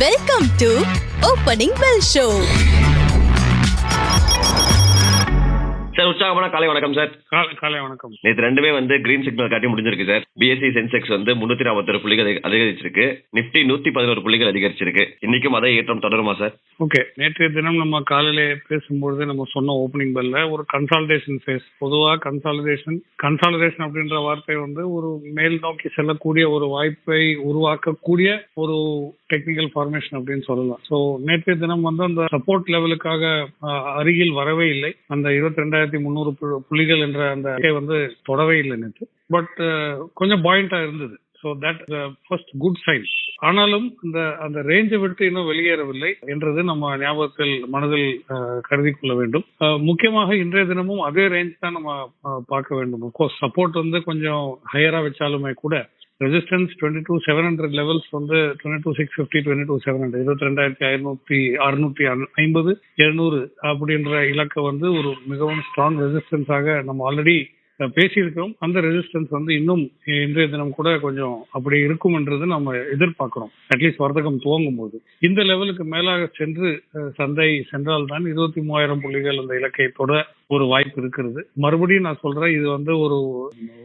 Welcome to opening bell show sir உற்சாகமான காலை வணக்கம் சார் காலை வணக்கம். நேற்று ரெண்டுமே வந்து கிரீன் சிக்னல் காட்டி முடிஞ்சிருக்கு சார் பிஎஸ்சி சென்செக்ஸ் வந்து முன்னூத்தி நாற்பத்தொரு புள்ளிகள் அதிக- அதிகரிச்சிருக்கு. நிப்டி நூத்தி பதினோரு புள்ளிகள் அதிகரிச்சிருக்கு. இன்னைக்கும் அதே ஏற்றம் தொடருமா சார் ஓகே நேற்றைய தினம் நம்ம காலையில பேசும்பொழுது நம்ம சொன்ன ஓப்பனிங் பெல்ல ஒரு கன்சாலிடேஷன் ஃபேஸ் பொதுவா கன்சாலிடேஷன் கன்சாலிடேஷன் அப்படின்ற வார்த்தை வந்து ஒரு மேல் நோக்கி செல்லக்கூடிய ஒரு வாய்ப்பை உருவாக்கக்கூடிய ஒரு டெக்னிக்கல் ஃபார்மேஷன் அப்படின்னு சொல்லலாம். ஸோ நேற்றைய தினம் வந்து அந்த சப்போர்ட் லெவலுக்காக அருகில் வரவே இல்லை. அந்த இருபத்தி ரெண்டாயிரத்தி முந்நூறு புள்ளிகள் என்ற அந்த வந்து தொடவே இல்லை நேற்று. பட் uh, கொஞ்சம் பாயிண்டா இருந்தது. So that first good sign ஆனாலும் இந்த அந்த ரேஞ்சை விட்டு இன்னும் வெளியேறவில்லை என்றது நம்ம ஞாபகத்தில் மனதில் uh, கருதி கொள்ள வேண்டும். Uh, முக்கியமாக இன்றைய தினமும் அதே ரேஞ்ச் தான் நம்ம பார்க்க வேண்டும். கோர்ஸ் சப்போர்ட் வந்து கொஞ்சம் ஹையரா வச்சாலுமே கூட resistance twenty two seven hundred levels வந்து twenty two six fifty twenty two seven hundred இருபத்தி ரெண்டாயிரத்தி ஐநூத்தி அறுநூத்தி ஐம்பது எழுநூறு அப்படின்ற இலக்கை வந்து ஒரு மிகவும் ஸ்ட்ராங் ரெசிஸ்டன்ஸாக நம்ம ஆல்ரெடி பேசியிருக்கிறோம். அந்த ரெசிஸ்டன்ஸ் வந்து இன்னும் இன்றைய தினம் கூட கொஞ்சம் அப்படி இருக்கும்ன்றது நம்ம எதிர்பார்க்கிறோம். அட்லீஸ்ட் வர்த்தகம் துவங்கும் போது இந்த லெவலுக்கு மேலாக சென்று சந்தை சென்றால் தான் இருபத்தி மூவாயிரம் புள்ளிகள் அந்த இலக்கை தொட ஒரு வாய்ப்பு இருக்கிறது. மறுபடியும் நான் சொல்றேன் இது வந்து ஒரு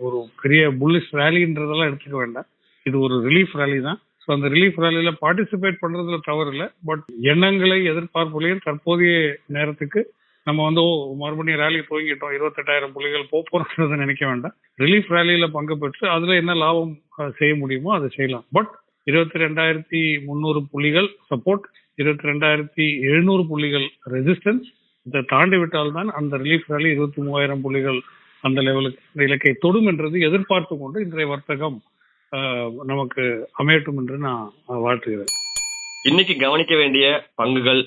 ஒரு பெரிய புல்லிஷ் ரேலின்றதெல்லாம் எடுத்துக்க வேண்டாம். இது ஒரு ரிலீஃப் ரேலி தான். ஸோ அந்த ரிலீஃப் ரேலியில பார்ட்டிசிபேட் பண்றதுல தவறு இல்லை பட் எண்ணங்களை எதிர்பார்ப்புலையும் தற்போதைய நேரத்துக்கு நம்ம வந்து மறுபடியும் ரேலி துவங்கிட்டோம். இருபத்தெட்டாயிரம் புள்ளிகள் போக போறோம்ன்றதை நினைக்க வேண்டாம். ரிலீஃப் ரேலியில பங்கு பெற்று அதுல என்ன லாபம் செய்ய முடியுமோ அதை செய்யலாம். பட் இருபத்தி ரெண்டாயிரத்தி முந்நூறு புள்ளிகள் சப்போர்ட் இருபத்தி ரெண்டாயிரத்தி எழுநூறு புள்ளிகள் ரெசிஸ்டன்ஸ் இதை தாண்டி விட்டால்தான் அந்த ரிலீஃப் ரேலி இருபத்தி மூவாயிரம் புள்ளிகள் அந்த லெவலுக்கு இந்த இலக்கை தொடும் என்றது எதிர்பார்த்து கொண்டு இன்றைய வர்த்தகம் நமக்கு அமையட்டும் என்று நான் வாழ்த்துகிறேன். இன்னைக்கு கவனிக்க வேண்டிய பங்குகள்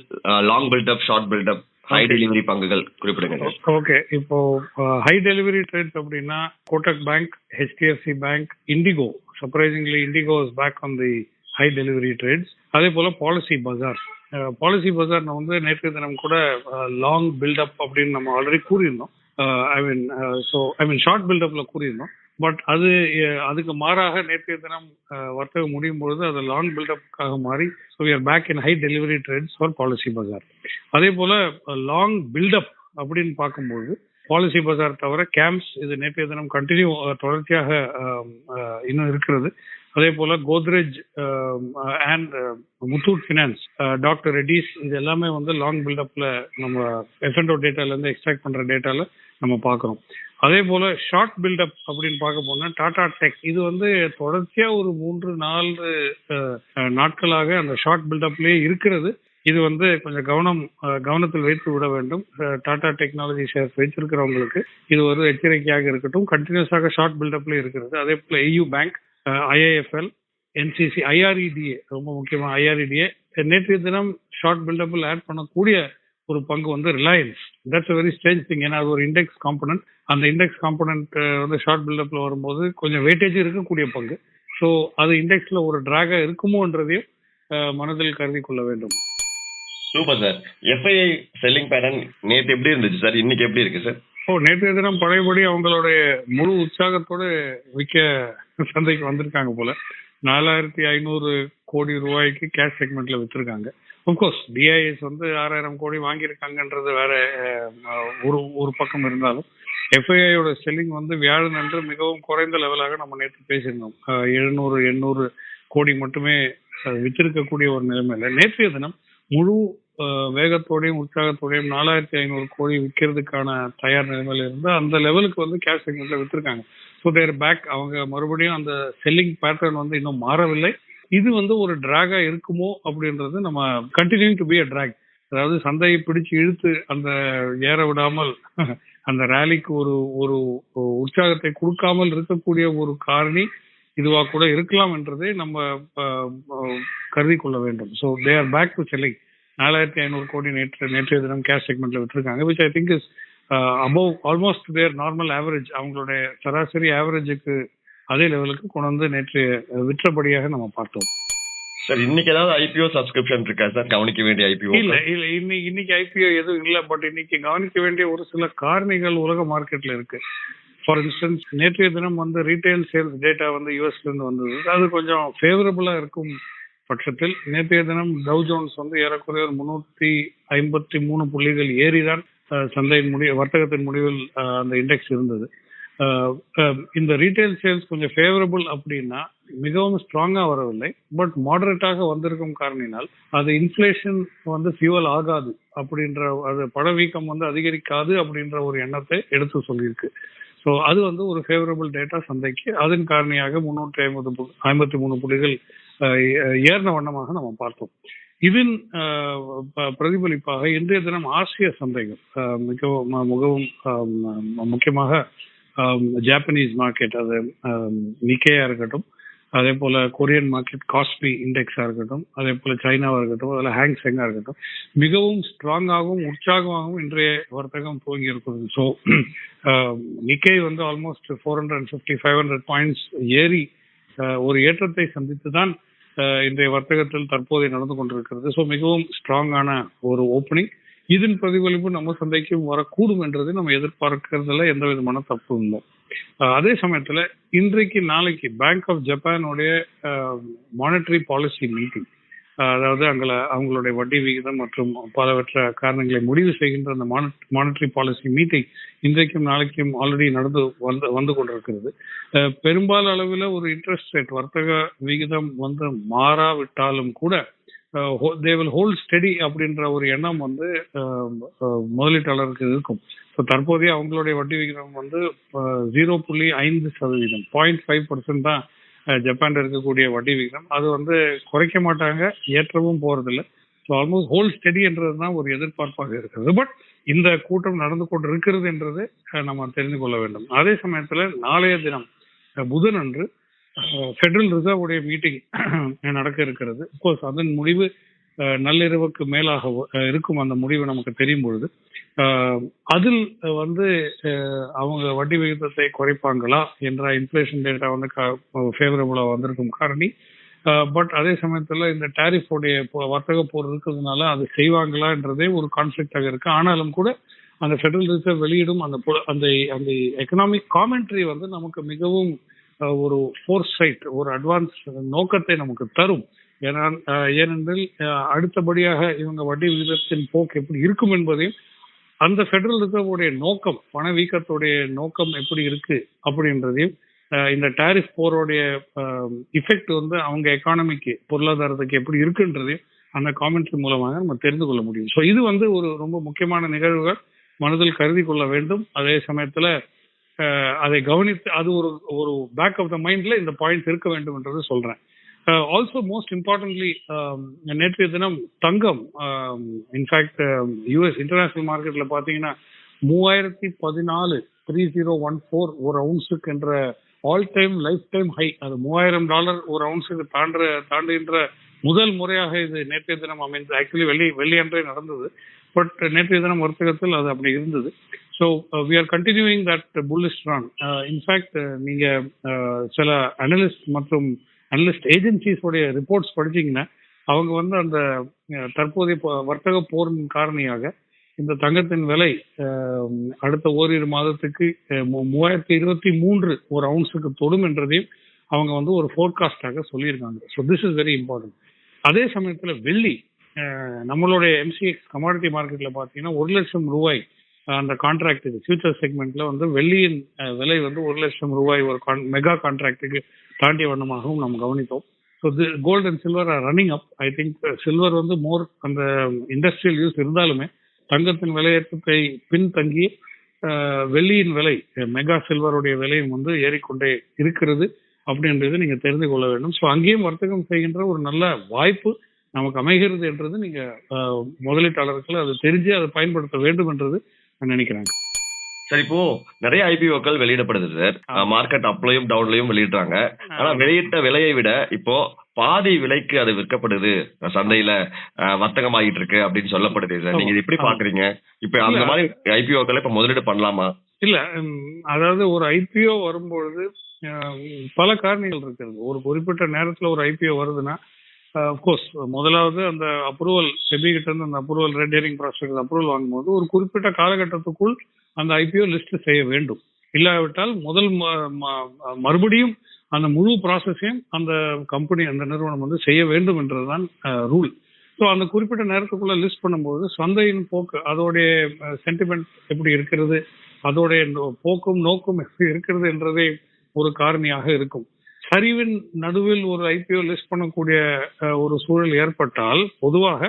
long buildup short buildup high. Delivery பங்குகள் குறிப்பிடுங்க ஓகே இப்போ ஹை டெலிவரி ட்ரேட்ஸ் அப்படின்னா Kotak bank HDFC bank IndiGo surprisingly IndiGo is back on the high delivery trades அதே போல பாலிசி பஜார் பாலிசி பஜார் வந்து நேற்று தினம் கூட லாங் பில்டப் அப்படின்னு நம்ம already கூறியிருந்தோம். I mean so I mean short பில்டப்ல கூறியிருந்தோம். பட் அது அதுக்கு மாறாக நேற்றைய தினம் வர்த்தகம் முடியும் பொழுது அது லாங் பில்டப்புக்காக மாறி so we are back in high delivery trends for policy Bazaar அதே போல லாங் பில்டப் அப்படின்னு பார்க்கும்போது பாலிசி பஜார் தவிர கேம்ப்ஸ் இது நேற்றைய தினம் கண்டினியூ தொடர்ச்சியாக இன்னும் இருக்கிறது. அதே போல Godrej and Muthoot finance doctor Reddy's இது எல்லாமே வந்து லாங் பில்டப்ல நம்ம எஃப்என்டோ டேட்டால இருந்து எக்ஸ்ட்ராக்ட் பண்ற டேட்டால நம்ம பார்க்குறோம். அதே போல ஷார்ட் பில்டப் அப்படின்னு பார்க்க போனா டாடா டெக் இது வந்து தொடர்ச்சியா ஒரு மூன்று நாலு நாட்களாக அந்த ஷார்ட் பில்டப்லயே இருக்கிறது. இது வந்து கொஞ்சம் கவனம் கவனத்தில் வைத்து விட வேண்டும். டாடா டெக்னாலஜி ஷேர்ஸ் வைத்திருக்கிறவங்களுக்கு இது ஒரு எச்சரிக்கையாக இருக்கட்டும். கண்டினியூஸாக ஷார்ட் பில்டப்ல இருக்கிறது. அதே போல EU bank IIFL NCC IREDA ரொம்ப முக்கியமா ஐஆர்இடிஏ நேற்றைய தினம் ஷார்ட் பில்டப்பில் ஆட் பண்ணக்கூடிய ஒரு பங்கு வந்து Reliance that's very stage thing ஏன்னா அது ஒரு இண்டெக்ஸ் காம்பனன்ட் அந்த இண்டெக்ஸ் காம்பனன்ட் வந்து ஷார்ட் பில்டப்ல வரும்போது கொஞ்சம் வெயிட்டேஜ் இருக்கக்கூடிய பங்கு. ஸோ அது இண்டெக்ஸ்ல ஒரு டிராகா இருக்குமோன்றதையும் மனதில் கருதி கொள்ள வேண்டும். Super sir. FII selling pattern நேற்று எப்படி இருந்துச்சு சார்? இன்னைக்கு எப்படி இருக்கு சார்? ஓ நேற்றைய தினம் பழையபடி அவங்களுடைய முழு உற்சாகத்தோடு விற்க சந்தைக்கு வந்திருக்காங்க போல. நாலாயிரத்தி ஐநூறு கோடி ரூபாய்க்கு கேஷ் செக்மெண்ட்ல வித்திருக்காங்க. கோர்ஸ் டிஐஎஸ் வந்து ஆறாயிரம் கோடி வாங்கியிருக்காங்கன்றது வேற ஒரு ஒரு பக்கம் இருந்தாலும் எஃப்ஐஐயோட செல்லிங் வந்து வியாழன் அன்று மிகவும் குறைந்த லெவலாக நம்ம நேற்று பேசியிருந்தோம். எழுநூறு எண்ணூறு கோடி மட்டுமே வித்திருக்கக்கூடிய ஒரு நிலைமையில. நேற்றைய தினம் முழு வேகத்தோடையும் உற்சாகத்தோடையும் நாலாயிரத்தி ஐநூறு கோடி விற்கிறதுக்கான தயார் நிலைமையில இருந்து அந்த லெவலுக்கு வந்து கேஷ் செக்மெண்ட்ல வித்திருக்காங்க. ஸோ தேர் பேக் அவங்க மறுபடியும் அந்த செல்லிங் பேட்டர்ன் வந்து இன்னும் மாறவில்லை. இது வந்து ஒரு டிராகா இருக்குமோ அப்படின்றது நம்ம continue to be a drag அதாவது சந்தையை பிடிச்சு இழுத்து அந்த ஏற விடாமல் அந்த ரேலிக்கு ஒரு ஒரு உற்சாகத்தை கொடுக்காமல் இருக்கக்கூடிய ஒரு காரணி இதுவா கூட இருக்கலாம் என்றதை நம்ம கருதி கொள்ள வேண்டும். So they are back to selling நாலாயிரத்தி ஐநூறு கோடி நேற்று நேற்றைய தினம் கேஷ் செக்மெண்ட்ல விட்டுருக்காங்க which I think is above almost their normal average அவங்களுடைய சராசரி ஆவரேஜுக்கு அதே லெவலுக்கு கொண்டு வந்து நேற்று விற்றபடியாக நம்ம பார்த்தோம். சார் இன்னைக்கு ஏதாவது ஐபிஓ சப்ஸ்கிரிப்ஷன் இருக்கா சார்? கவனிக்க வேண்டிய ஐபிஓ இல்ல இல்ல இன்னைக்கு இன்னைக்கு ஐபிஓ எதுவும் இல்ல பட் இன்னைக்கு கவனிக்க வேண்டிய ஒரு சில காரணிகள் உலக மார்க்கெட்ல இருக்கு. ஃபார் இன்ஸ்டன்ஸ் நேற்றைய தினம் வந்து ரீட்டைல் சேல்ஸ் டேட்டா வந்து யூஎஸ்ல இருந்து வந்தது. அது கொஞ்சம் ஃபேவரபிளா இருக்கும் பட்சத்தில். நேற்றைய தினம் டவ் ஜோன்ஸ் வந்து ஏறக்குறைய ஒரு முன்னூத்தி ஐம்பத்தி மூணு புள்ளிகள் ஏறிதான் சந்தையின் முடிவு வர்த்தகத்தின் முடிவில் அந்த இண்டெக்ஸ் இருந்தது. இந்த ரீட்டைல் சேல்ஸ் கொஞ்சம் ஃபேவரபிள் அப்படின்னா மிகவும் ஸ்ட்ராங்கா வரவில்லை. பட் மாடரேட்டாக வந்திருக்கும் காரணினால் அது இன்ஃபிளேஷன் வந்து ஃபியூவல் ஆகாது அப்படின்ற அது படவீக்கம் வந்து அதிகரிக்காது அப்படின்ற ஒரு எண்ணத்தை எடுத்து சொல்லியிருக்கு. ஸோ அது வந்து ஒரு ஃபேவரபிள் டேட்டா சந்தைக்கு அதன் காரணியாக முன்னூற்றி ஐம்பது ஐம்பத்தி மூணு புள்ளிகள் ஏறின வண்ணமாக நம்ம பார்த்தோம். இதன் பிரதிபலிப்பாக இன்றைய தினம் ஆசிய சந்தைகள் அஹ், மிகவும் மிகவும் முக்கியமாக ஜாப்பனீஸ் மார்க்கெட் அது நிக்கேயா இருக்கட்டும் அதே போல கொரியன் மார்க்கெட் காஸ்பி இண்டெக்ஸா இருக்கட்டும் அதே போல சைனாவா இருக்கட்டும் அதில் ஹேங் செங்கா இருக்கட்டும் மிகவும் ஸ்ட்ராங்காகவும் உற்சாகமாகவும் இன்றைய வர்த்தகம் துவங்கி இருக்கிறது. ஸோ நிக்கே வந்து almost four hundred and fifty five hundred points ஏறி ஒரு ஏற்றத்தை சந்தித்து தான் இன்றைய வர்த்தகத்தில் தற்போதைய நடந்து கொண்டிருக்கிறது. ஸோ மிகவும் ஸ்ட்ராங்கான ஒரு ஓப்பனிங் இதன் பிரதிபலிப்பு நம்ம சந்தைக்கும் வரக்கூடும் என்றது நம்ம எதிர்பார்க்கறதுல எந்த விதமான தப்பு இல்லை. அதே சமயத்துல இன்றைக்கு நாளைக்கு பேங்க் ஆஃப் ஜப்பானுடைய மானிட்டரி பாலிசி மீட்டிங் அதாவது அங்கள அவங்களுடைய வட்டி விகிதம் மற்றும் பலவற்ற காரணங்களை முடிவு செய்கின்ற அந்த மானிட்டரி பாலிசி மீட்டிங் இன்றைக்கும் நாளைக்கும் ஆல்ரெடி நடந்து வந்து வந்து கொண்டிருக்கிறது. பெரும்பாலும் அளவில் ஒரு இன்ட்ரெஸ்ட் ரேட் வர்த்தக விகிதம் வந்து மாறாவிட்டாலும் கூட தே வில் ஹோல்ட் ஸ்டெடி அப்படின்ற ஒரு எண்ணம் வந்து முதலீட்டாளருக்கு இருக்கும். ஸோ தற்போதைய அவங்களுடைய வட்டி விகிதம் வந்து ஜீரோ புள்ளி ஐந்து சதவீதம். பாயிண்ட் ஃபைவ் பர்சன்ட் தான் ஜப்பான்ல இருக்கக்கூடிய வட்டி விகிதம். அது வந்து குறைக்க மாட்டாங்க ஏற்றவும் போறதில்ல. ஸோ ஆல்மோஸ்ட் ஹோல் ஸ்டெடி என்றது தான் ஒரு எதிர்பார்ப்பாக இருக்கிறது. பட் இந்த கூட்டம் நடந்து கொண்டு இருக்கிறது என்றது நம்ம தெரிந்து கொள்ள வேண்டும். அதே சமயத்துல நாளைய தினம் புதன் அன்று ஃபெடரல் ரிசர்வ் உடைய மீட்டிங் நடக்க இருக்கிறது. கோர்ஸ் அதன் முடிவு நள்ளிரவுக்கு மேலாக இருக்கும் அந்த முடிவு நமக்கு தெரியும் பொழுது. அதில் வந்து அவங்க வட்டி விகிதத்தை குறைப்பாங்களா என்ற இன்ஃபிளேஷன் டேட்டா வந்து ஃபேவரபுளா வந்திருக்கும் காரணி. பட் அதே சமயத்துல இந்த டேரிஃபோடைய வர்த்தக போர் இருக்கிறதுனால அது செய்வாங்களான்றதே ஒரு கான்ஃபிளிக்டாக இருக்கு. ஆனாலும் கூட அந்த ஃபெடரல் ரிசர்வ் வெளியிடும் அந்த அந்த அந்த எக்கனாமிக் காமெண்ட்ரி வந்து நமக்கு மிகவும் ஒரு ஃபோர் சைட் ஒரு அட்வான்ஸ் நோக்கத்தை நமக்கு தரும். ஏன்னா ஏனென்றால் அடுத்தபடியாக இவங்க வட்டி விகிதத்தின் போக்கு எப்படி இருக்கும் என்பதையும் அந்த ஃபெடரல் ரிசர்வோடைய நோக்கம் பணவீக்கத்துடைய நோக்கம் எப்படி இருக்கு அப்படின்றதையும் இந்த டாரிஃப் போரோடைய இஃபெக்ட் வந்து அவங்க எக்கானமிக்கு பொருளாதாரத்துக்கு எப்படி இருக்குன்றதையும் அந்த காமெண்ட்ரி மூலமாக நம்ம தெரிந்து கொள்ள முடியும். ஸோ இது வந்து ஒரு ரொம்ப முக்கியமான நிகழ்வுகள். மனதில் கருதி கொள்ள வேண்டும். அதே சமயத்தில் அதை கவனித்து அது ஒரு ஒரு பேக் ஆஃப் த மைண்ட்ல இந்த பாயிண்ட்ஸ் இருக்க வேண்டும் என்றது சொல்றேன். ஆல்சோ மோஸ்ட் இம்பார்ட்டன்ட்லி நேற்றைய தினம் தங்கம் இன்ஃபேக்ட் யூஎஸ் இன்டர்நேஷனல் மார்க்கெட்ல பாத்தீங்கன்னா மூவாயிரத்தி பதினாலு த்ரீ ஜீரோ ஒன் ஃபோர் ஒரு அவுன்ஸுக்கு என்ற all time lifetime high அது மூவாயிரம் டாலர் ஒரு அவுன்ஸுக்கு தாண்ட தாண்டுகின்ற முதல் முறையாக இது நேற்றைய தினம் அமைந்து ஆக்சுவலி வெள்ளி வெள்ளியன்றே நடந்தது. பட் நேற்றைய தினம் வர்த்தகத்தில் அது அப்படி இருந்தது. So we are continuing that bullish run in fact நீங்க uh, சில அனலிஸ்ட் மற்றும் அனலிஸ்ட் ஏஜென்சிஸோடைய ரிப்போர்ட்ஸ் படிச்சீங்கன்னா அவங்க வந்து அந்த தற்போதைய வர்த்தக போரின் காரணியாக இந்த தங்கத்தின் விலை அடுத்த ஓரிரு மாதத்துக்கு மூ- மூவாயிரத்தி இருபத்தி மூன்று ஒரு அவுன்ஸுக்கு தொடும் என்றதையும் அவங்க வந்து ஒரு ஃபோர்காஸ்டாக சொல்லியிருக்காங்க. So this is very important அதே சமயத்தில் வெள்ளி நம்மளுடைய எம்சிஎக்ஸ் கமாடிட்டி மார்க்கெட்டில் பார்த்தீங்கன்னா ஒரு லட்சம் ரூபாய் அந்த கான்ட்ராக்ட் ஃபியூச்சர் செக்மெண்ட்ல வந்து வெள்ளியின் விலை வந்து ஒரு லட்சம் ரூபாய் ஒரு மெகா கான்ட்ராக்டுக்கு தாண்டிய வண்ணமாகவும் நாம் கவனித்தோம். So the gold and silver are running up I think silver வந்து மோர் அந்த இண்டஸ்ட்ரியல் யூஸ் இருந்தாலுமே தங்கத்தின் விலையேற்றத்தை பின்தங்கி uh, வெள்ளியின் விலை மெகா சில்வருடைய விலையும் வந்து ஏறிக்கொண்டே இருக்கிறது அப்படின்றது நீங்க தெரிந்து கொள்ள வேண்டும். ஸோ அங்கேயும் வர்த்தகம் செய்கின்ற ஒரு நல்ல வாய்ப்பு நமக்கு அமைகிறது என்றது நீங்க uh, முதலீட்டாளர்கள் அது தெரிஞ்சு அதை பயன்படுத்த வேண்டும் என்றது நான் நினைக்கிறேன். சார் இப்போ நிறைய ஐபிஓக்கள் வெளியிடப்படுது சார். மார்க்கெட் அப்லயும் டவுன்லயும் வெளியிடுறாங்க. ஆனா வெளியிட்ட விலையை விட இப்போ பாதி விலைக்கு அது விற்கப்படுது. சந்தையில வர்த்தகமாகிட்டு இருக்கு அப்படின்னு சொல்லப்படுது சார். நீங்க எப்படி. பாக்குறீங்க? இப்ப அந்த. மாதிரி ஐபிஓக்களை இப்ப முதலீடு பண்ணலாமா? இல்ல அதாவது ஒரு ஐபிஓ வரும்பொழுது பல காரணிகள் இருக்கிறது. ஒரு குறிப்பிட்ட நேரத்துல ஒரு ஐபிஓ வருதுன்னா கோர்ஸ் முதலாவது அந்த அப்ரூவல் செபி கிட்ட இருந்து அந்த approval red herring process approval வாங்கும்போது ஒரு குறிப்பிட்ட காலகட்டத்துக்குள் அந்த ஐபிஓ லிஸ்ட் செய்ய வேண்டும். இல்லாவிட்டால் முதல் ம- ம- மறுபடியும் அந்த முழு ப்ராசஸையும் அந்த கம்பெனி அந்த நிறுவனம் வந்து செய்ய வேண்டும் என்றதுதான் ரூல் ஸோ அந்த குறிப்பிட்ட நேரத்துக்குள்ள லிஸ்ட் பண்ணும்போது சந்தையின் போக்கு அதோடைய சென்டிமெண்ட் எப்படி இருக்கிறது அதோடைய போக்கும் நோக்கும் எப்படி இருக்கிறது என்றதே ஒரு காரணியாக இருக்கும். சரிவின் நடுவில் ஒரு ஐபிஓ லிஸ்ட் பண்ணக்கூடிய ஒரு சூழல் ஏற்பட்டால் பொதுவாக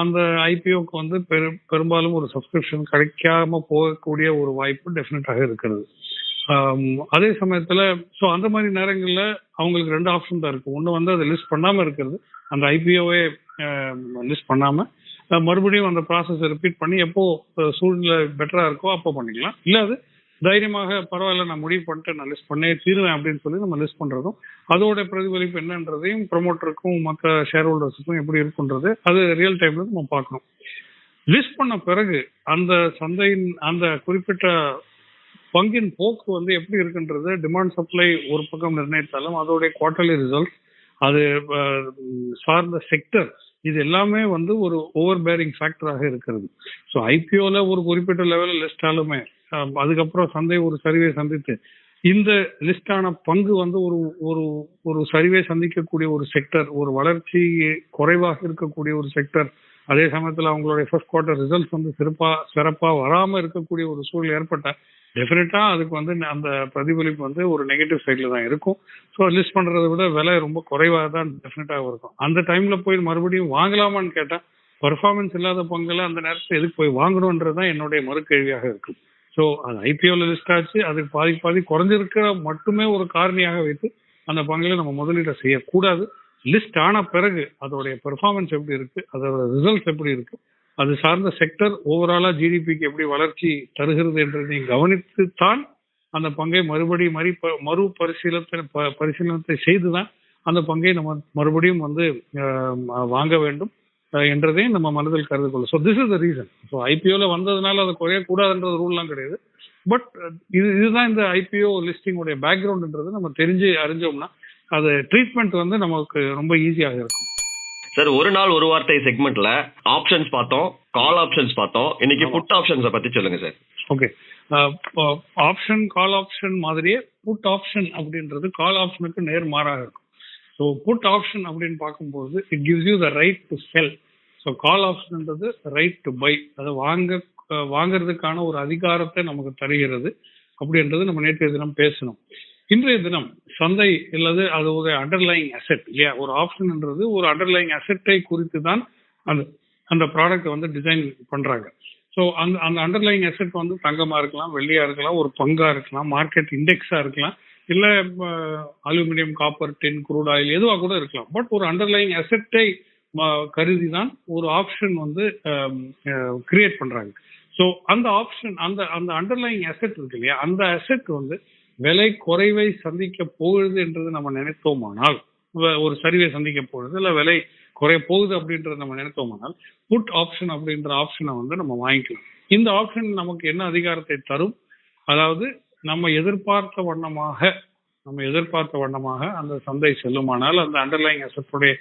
அந்த ஐபிஓக்கு வந்து பெரும் பெரும்பாலும் ஒரு சப்ஸ்கிரிப்ஷன் கிடைக்காம போகக்கூடிய ஒரு வாய்ப்பு டெஃபினட்டாக இருக்கிறது. அதே சமயத்துல ஸோ அந்த மாதிரி நேரங்களில் அவங்களுக்கு ரெண்டு ஆப்ஷன் தான் இருக்கு. ஒன்று வந்து அதை லிஸ்ட் பண்ணாம இருக்கிறது. அந்த ஐபிஓவே லிஸ்ட் பண்ணாம மறுபடியும் அந்த ப்ராசஸ் ரிப்பீட் பண்ணி எப்போ சூழ்நிலை பெட்டரா இருக்கோ அப்போ பண்ணிக்கலாம். இல்லை அது தைரியமாக பரவாயில்ல நான் முடிவு பண்ணிட்டு நான் லிஸ்ட் பண்ணே தீருவேன் அப்படின்னு சொல்லி நம்ம லிஸ்ட் பண்றதும் அதோட பிரதிபலிப்பு என்னன்றதையும் ப்ரொமோட்டருக்கும் மற்ற ஷேர் ஹோல்டர்ஸுக்கும் எப்படி இருக்குன்றது அது ரியல் டைம்ல நம்ம பார்க்கணும். லிஸ்ட் பண்ண பிறகு அந்த சந்தையின் அந்த குறிப்பிட்ட பங்கின் போக்கு வந்து எப்படி இருக்குன்றது டிமாண்ட் சப்ளை ஒரு பக்கம் நிர்ணயித்தாலும் அதோடைய குவார்டர்லி ரிசல்ட் அது சார்ந்த செக்டர் இது எல்லாமே வந்து ஒரு ஓவர் பேரிங் ஃபேக்டராக இருக்கிறது. ஸோ ஐபிஓல ஒரு குறிப்பிட்ட லெவலில் லிஸ்ட் ஆலுமே அதுக்கப்புறம் சந்தை ஒரு சரிவை சந்தித்து. இந்த லிஸ்டான பங்கு வந்து ஒரு ஒரு ஒரு சரிவை சந்திக்கக்கூடிய ஒரு செக்டர் ஒரு வளர்ச்சி குறைவாக இருக்கக்கூடிய ஒரு செக்டர் அதே சமயத்துல அவங்களுடைய ஃபர்ஸ்ட் குவார்டர் ரிசல்ட்ஸ் வந்து சிறப்பா சிறப்பா வராம இருக்கக்கூடிய ஒரு சூழல் ஏற்பட்ட டெஃபினட்டா அதுக்கு வந்து அந்த பிரதிபலிப்பு வந்து ஒரு நெகட்டிவ் சைடில் தான் இருக்கும். ஸோ லிஸ்ட் பண்றதை விட விலை ரொம்ப குறைவாக தான் டெஃபினட்டாக இருக்கும். அந்த டைம்ல போய் மறுபடியும் வாங்கலாமான்னு கேட்டா பர்ஃபார்மன்ஸ் இல்லாத பங்குல அந்த நேரத்தில் எதுக்கு போய் வாங்கணுன்றது தான் என்னுடைய மறுகேள்வியாக இருக்கும். ஸோ அது ஐபிஓல லிஸ்ட் ஆச்சு. அதுக்கு பாதி பாதி குறைஞ்சிருக்கிற மட்டுமே ஒரு காரணியாக வைத்து அந்த பங்குல நம்ம முதலீட்டை செய்யக்கூடாது. லிஸ்ட் ஆன பிறகு அதோடைய பெர்ஃபார்மன்ஸ் எப்படி இருக்கு அதோட ரிசல்ட்ஸ் எப்படி இருக்கு அது சார்ந்த செக்டர் ஓவராலா ஜிடிபிக்கு எப்படி வளர்ச்சி தருகிறது என்றதை கவனித்து தான் அந்த பங்கை மறுபடி மறு மறு பரிசீலனை ப- பரிசீலனத்தை செய்துதான் அந்த பங்கை நம்ம மறுபடியும் வந்து வாங்க வேண்டும். என்றதையும் நம்ம மனதில் கருது கொள்ளும் so this is the reason so ஐபிஓல வந்ததுனால அது குறையக்கூடாதுன்றது ரூல்லாம் கிடையாது. பட் இது இதுதான் இந்த ஐபிஓ லிஸ்டிங்குடைய பேக்ரவுண்ட்ன்றது நம்ம தெரிஞ்சு அறிஞ்சோம்னா அது ட்ரீட்மெண்ட் வந்து நமக்கு ரொம்ப ஈஸியாக இருக்கும். சார் ஒரு நாள் ஒரு வார்த்தை செக்மெண்ட்ல ஆப்ஷன்ஸ் பார்த்தோம் கால் ஆப்ஷன்ஸ் பார்த்தோம். இன்னைக்கு. புட் ஆப்ஷன்ஸை பத்தி சொல்லுங்க sir okay option call option மாதிரியே புட் ஆப்ஷன் அப்படின்றது கால் ஆப்ஷனுக்கு நேர் மாறாக இருக்கும். ஸோ புட் ஆப்ஷன் அப்படின்னு பார்க்கும்போது it gives you the right to sell so call ஆப்ஷன்ன்றது right to buy அதை வாங்க வாங்கிறதுக்கான வாங்குறதுக்கான ஒரு அதிகாரத்தை நமக்கு தருகிறது. அப்படின்றது நம்ம நேற்றைய தினம் பேசணும் இன்றைய தினம் சந்தை அல்லது அது ஒரு அண்டர்லைங் அசெட் இல்லையா? ஒரு ஆப்ஷன்ன்றது ஒரு அண்டர்லைங் அசெட்டை குறித்து தான் அந்த அந்த ப்ராடக்ட் வந்து டிசைன் பண்றாங்க. ஸோ அந்த அந்த அண்டர்லைங் அசெட் வந்து தங்கமாக இருக்கலாம் வெள்ளியாக இருக்கலாம் ஒரு பங்காக இருக்கலாம் மார்க்கெட் இண்டெக்ஸாக இருக்கலாம். இல்ல aluminium copper then crude oil எதுவாக கூட இருக்கலாம். பட் ஒரு அண்டர்லைங் அசெட்டை கருதி தான் ஒரு ஆப்ஷன் வந்து கிரியேட் பண்றாங்க. ஸோ அந்த ஆப்ஷன் அந்த அந்த அண்டர்லைங் அசெட் இருக்கு இல்லையா? அந்த அசெட் வந்து விலை குறைவை சந்திக்க போகுது என்றது நம்ம நினைத்தோமானால் ஒரு சரிவை சந்திக்க போகுது இல்லை விலை குறைய போகுது அப்படின்றத நம்ம நினைத்தோமானால் புட் ஆப்ஷன் அப்படின்ற ஆப்ஷனை வந்து நம்ம வாங்கிக்கலாம். இந்த ஆப்ஷன் நமக்கு என்ன அதிகாரத்தை தரும்? அதாவது நம்ம எதிர்பார்த்த வண்ணமாக நம்ம எதிர்பார்த்த வண்ணமாக அந்த சந்தை செல்லுமானால் அந்த அண்டர்லைங் அசட்டுடைய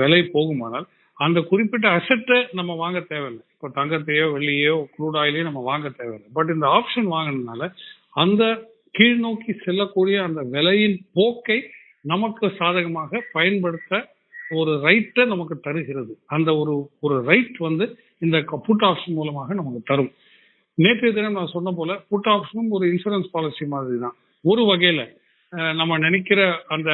விலை போகுமானால் அந்த குறிப்பிட்ட அசட்டை நம்ம வாங்க தேவையில்லை. இப்போ தங்கத்தையோ வெள்ளியோ குரூட் ஆயிலையோ நம்ம வாங்க தேவையில்லை. பட் இந்த ஆப்ஷன் வாங்கினதுனால அந்த கீழ் நோக்கி செல்லக்கூடிய அந்த விலையின் போக்கை நமக்கு சாதகமாக பயன்படுத்த ஒரு ரைட்டை நமக்கு தருகிறது. அந்த ஒரு ஒரு ரைட் வந்து இந்த புட் ஆப்ஷன் மூலமாக நமக்கு தரும். நேற்றைய தினம் நான் சொன்ன போல புட் ஆப்ஷனும் ஒரு இன்சூரன்ஸ் பாலிசி மாதிரி தான் ஒரு வகையில நம்ம நினைக்கிற அந்த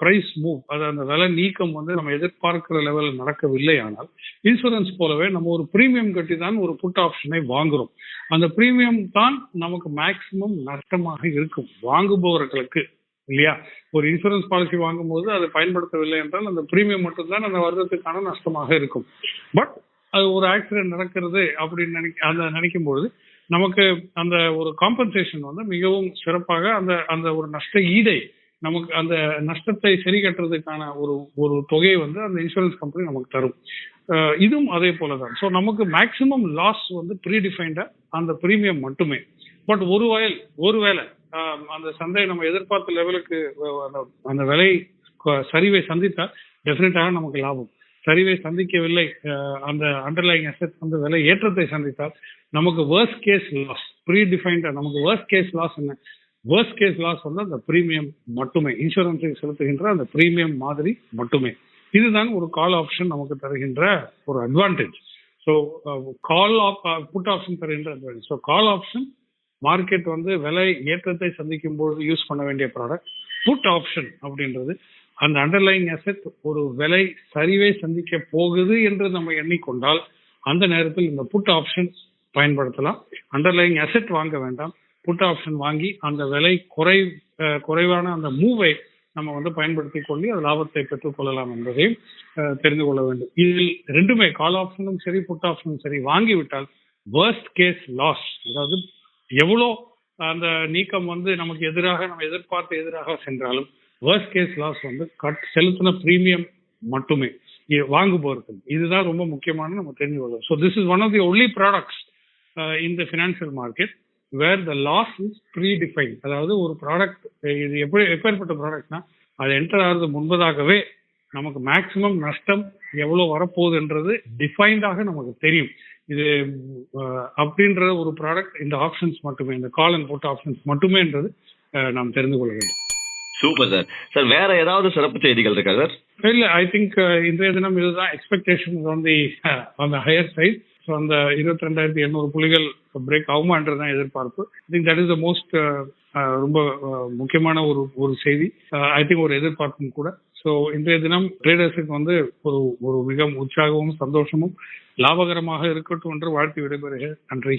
பிரைஸ் மூவ் அது அந்த விலை நீக்கம் வந்து நம்ம எதிர்பார்க்கிற லெவலில் நடக்கவில்லை ஆனால் இன்சூரன்ஸ் போலவே நம்ம ஒரு ப்ரீமியம் கட்டி தான் ஒரு புட் ஆப்ஷனை வாங்குறோம். அந்த ப்ரீமியம் தான் நமக்கு மேக்சிமம் நஷ்டமாக இருக்கும் வாங்குபவர்களுக்கு இல்லையா? ஒரு இன்சூரன்ஸ் பாலிசி வாங்கும்போது அதை பயன்படுத்தவில்லை என்றால் அந்த ப்ரீமியம் மட்டும்தான் அந்த வருடத்துக்கான நஷ்டமாக இருக்கும். பட் அது ஒரு ஆக்சிடென்ட் நடக்கிறது அப்படின்னு நினைக்க அந்த நினைக்கும் பொழுது நமக்கு அந்த ஒரு காம்பன்சேஷன் வந்து மிகவும் சிறப்பாக அந்த அந்த ஒரு நஷ்ட ஈடை நமக்கு அந்த நஷ்டத்தை சரி கட்டுறதுக்கான ஒரு ஒரு தொகையை வந்து அந்த இன்சூரன்ஸ் கம்பெனி நமக்கு தரும். இதுவும் அதே போல தான் ஸோ நமக்கு மேக்சிமம் லாஸ் வந்து ப்ரீடிஃபைண்டா அந்த ப்ரீமியம் மட்டுமே. பட் ஒரு வயல் ஒருவேளை ஆஹ் அந்த சந்தை நம்ம எதிர்பார்த்த லெவலுக்கு அந்த அந்த விலை க- சரிவை சந்தித்தால் டெஃபினட்டாக நமக்கு லாபம். சரிவை சந்திக்கவில்லை அந்த அண்டர்லைங் அசெட் வந்து விலை ஏற்றத்தை சந்தித்தால் நமக்கு வேர்ஸ்ட் கேஸ் லாஸ் ப்ரீ டிஃபைன்டா நமக்கு வேர்ஸ்ட் கேஸ் லாஸ் என்ன? வேர்ஸ்ட் கேஸ் லாஸ் வந்து அந்த பிரீமியம் மட்டுமே இன்சூரன்ஸை செலுத்துகின்ற அந்த பிரீமியம் மாதிரி மட்டுமே. இதுதான் ஒரு கால் ஆப்ஷன் நமக்கு தருகின்ற ஒரு advantage so call of put option தருகின்ற advantage so call option market வந்து விலை ஏற்றத்தை சந்திக்கும் பொழுது யூஸ் பண்ண வேண்டிய ப்ராடக்ட் புட் ஆப்ஷன் அப்படின்றது அந்த அண்டர்லைங் அசெட் ஒரு விலை சரிவை சந்திக்க போகுது என்று நம்ம எண்ணிக்கொண்டால் அந்த நேரத்தில் இந்த புட் ஆப்ஷன் பயன்படுத்தலாம். அண்டர்லைங் அசெட் வாங்க வேண்டாம். புட் ஆப்ஷன் வாங்கி அந்த விலை குறை குறைவான அந்த மூவை நம்ம வந்து பயன்படுத்தி கொண்டு அது லாபத்தை பெற்றுக் கொள்ளலாம் என்பதையும் தெரிந்து கொள்ள வேண்டும். இதில் ரெண்டுமே கால் ஆப்ஷனும் சரி புட் ஆப்ஷனும் சரி வாங்கிவிட்டால் வேர்ஸ்ட் கேஸ் லாஸ் அதாவது எவ்வளோ அந்த நீக்கம் வந்து நமக்கு எதிராக நம்ம எதிர்பார்த்து எதிராக சென்றாலும் worst கேஸ் லாஸ் வந்து கட் செலுத்தின ப்ரீமியம் மட்டுமே. இது வாங்குபவர்கள். இதுதான் ரொம்ப முக்கியமான நம்ம தெரிஞ்சு கொள்ளணும் so this is one of the only products in the financial market where the loss is predefine அதாவது ஒரு ப்ராடக்ட் இது எப்படி எப்பேற்பட்ட ப்ராடக்ட்னா அது என்டர் ஆகிறது முன்பதாகவே நமக்கு மேக்சிமம் நஷ்டம் எவ்வளோ வரப்போகுதுன்றது டிஃபைன்டாக நமக்கு தெரியும். இது அப்படின்ற ஒரு ப்ராடக்ட் இந்த ஆப்ஷன்ஸ் மட்டுமே இந்த கால் அண்ட் போட்ட ஆப்ஷன்ஸ் மட்டுமேன்றது நாம் தெரிந்து கொள்ள வேண்டும். சூப்பர் சார் சார் வேற ஏதாவது சிறப்பு செய்திகள் இருக்கா சார் இல்ல ஐ திங்க் uh, இன்றைய தினம் இதுதான் expectation on the on the higher side so அந்த இருபத்தி ரெண்டாயிரத்தி எண்ணூறு புள்ளிகள் பிரேக் ஆகுமான்றது தான் எதிர்பார்ப்பு I think that is the most ரொம்ப uh, முக்கியமான ஒரு ஒரு செய்தி. Uh, ஐ திங்க் ஒரு எதிர்பார்ப்பும் கூட. ஸோ இன்றைய தினம் ட்ரேடர்ஸுக்கு வந்து ஒரு ஒரு மிக உற்சாகமும் சந்தோஷமும் லாபகரமாக இருக்கட்டும் என்று வாழ்த்து விடைபெறுகிறேன். நன்றி.